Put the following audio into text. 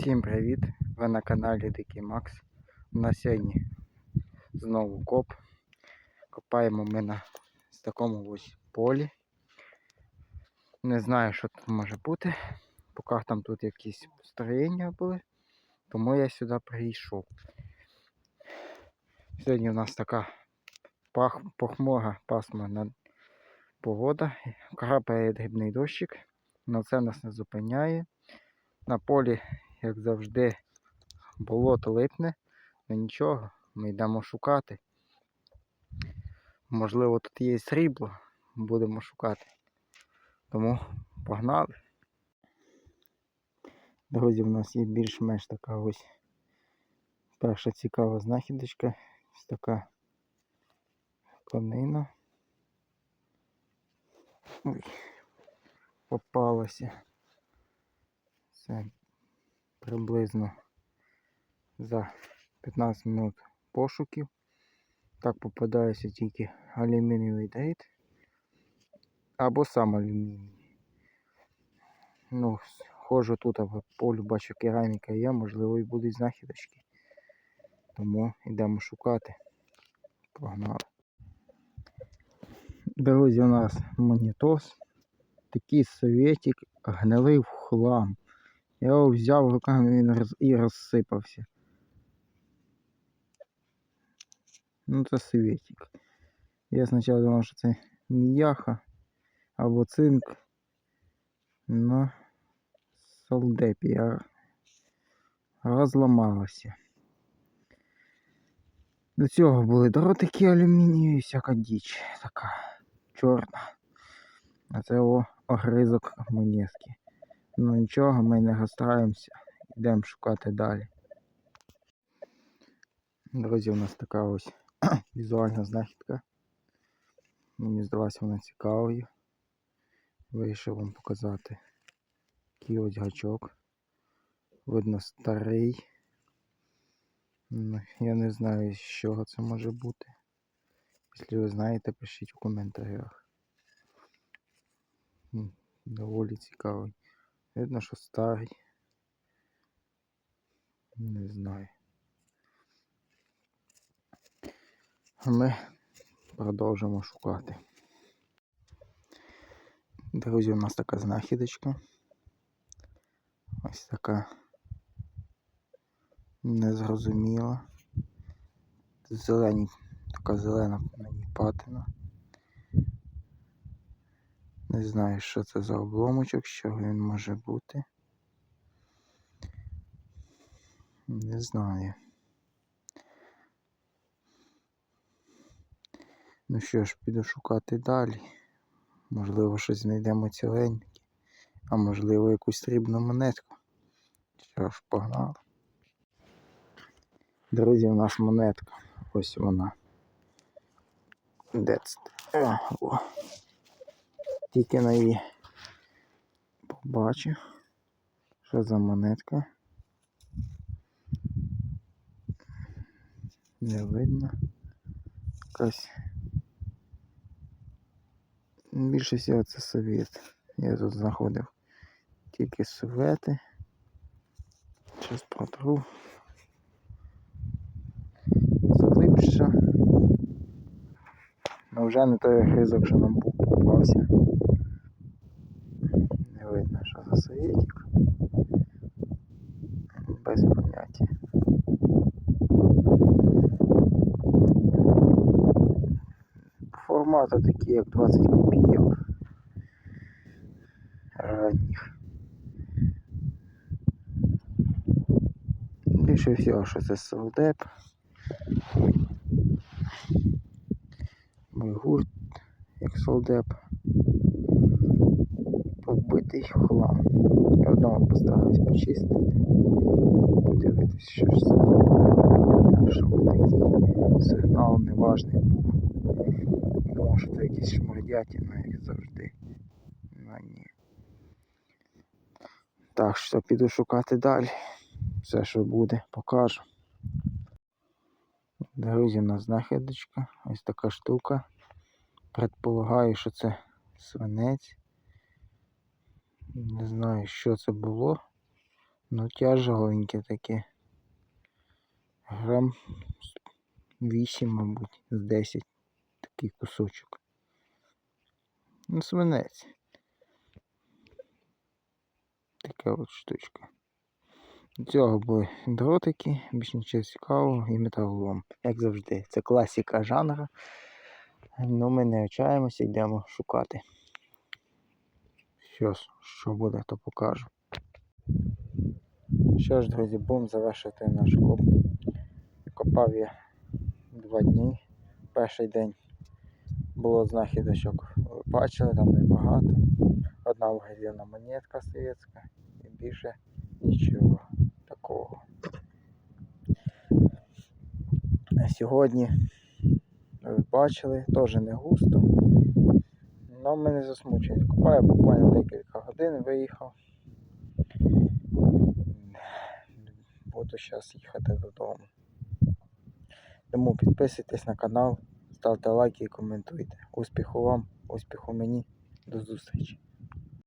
Всім привіт! Ви на каналі Дикий Макс. У нас сьогодні знову коп. Копаємо ми на такому ось полі. Не знаю, що тут може бути. Поки там тут якісь строєння були, тому я сюди прийшов. Сьогодні у нас така пах, похмура пасмурна погода. Крапає дрібний дощик, але це нас не зупиняє. На полі як завжди, болото липне, але нічого, ми йдемо шукати. Можливо, тут є срібло, будемо шукати. Тому погнали. Друзі, в нас є більш-менш така ось перша цікава знахідочка. Ось така конина. Ой, попалася. Це приблизно за 15 минут пошуків. Так попадається тільки алюмінієвий дріт або сам алюміній. Ну, ходжу тут, по полю бачу кераміка є, можливо і будуть знахідочки. Тому йдемо шукати. Погнали. Друзі, у нас монітос. Такий советик гнилий в хлам. Я його взяв руками він роз... і розсипався. Ну це советик. Я спочатку думав, що це міяха або цинк. Но солдепія розламалася. До цього були дротики алюмінієві, всяка діч така чорна. А це о огризок монетки. Ну нічого, ми не розстраємося, йдемо шукати далі. Друзі, у нас така ось візуальна знахідка. Мені здалася вона цікавою. Вирішив вам показати такий ось гачок. Видно старий. Ну, Я не знаю, з чого це може бути. Якщо ви знаєте, пишіть у коментарях. Доволі цікавий. Видно, що старий. Не знаю. А ми продовжимо шукати. Друзі, у нас така знахідочка. Ось така незрозуміла. Зелені, така зелена на ній патина. Не знаю, що це за обломочок, з чого він може бути. Не знаю. Ну що ж, піду шукати далі. Можливо, щось знайдемо ціленьке, а можливо якусь срібну монетку. Що ж, погнали. Друзі, у нас монетка. Ось вона. Де це? О. Тільки на її побачив. Що за монетка? Не видно. Якась. Більше всього це совет. Я тут знаходив тільки совети. Зараз протру. Ну вже не той гризок, що нам був попався. Не видно, що за советик. Без поняття. Формати такі, як 20 копійок. Ранніх. Більше всього, що це солдеп. Мой гурт, як солдеп. Побитий хлам. Я вдома постараюсь почистити. Подивитись, що ж це. Щоб такий сигнал неважний був. Що це якісь шмурдятіна, як завжди. Ну ні. Так що піду шукати далі. Все, що буде, покажу. Друзі, у нас знахідочка. Ось така штука. Предполагаю, що це свинець. Не знаю, що це було. Ну, тяжеленьке таке. Грам 8, мабуть, з 10 такий кусочок. Ну, свинець. Така от штучка. До цього були дротики, більш нічого цікавого і металолом. Як завжди, це класика жанру. Ну ми не очаємося, йдемо шукати. Що що буде, то покажу. Що ж, друзі, будемо завершити наш коп. Копав я два дні. Перший день було знахідочок. Бачили, там небагато. Одна вгоріла монетка совєтська і більше нічого такого. Сьогодні, бачили, теж не густо. Але мене засмучує. Купаю буквально декілька годин, виїхав. Буду зараз їхати додому. Тому підписуйтесь на канал, ставте лайки і коментуйте. Успіху вам, успіху мені. До зустрічі!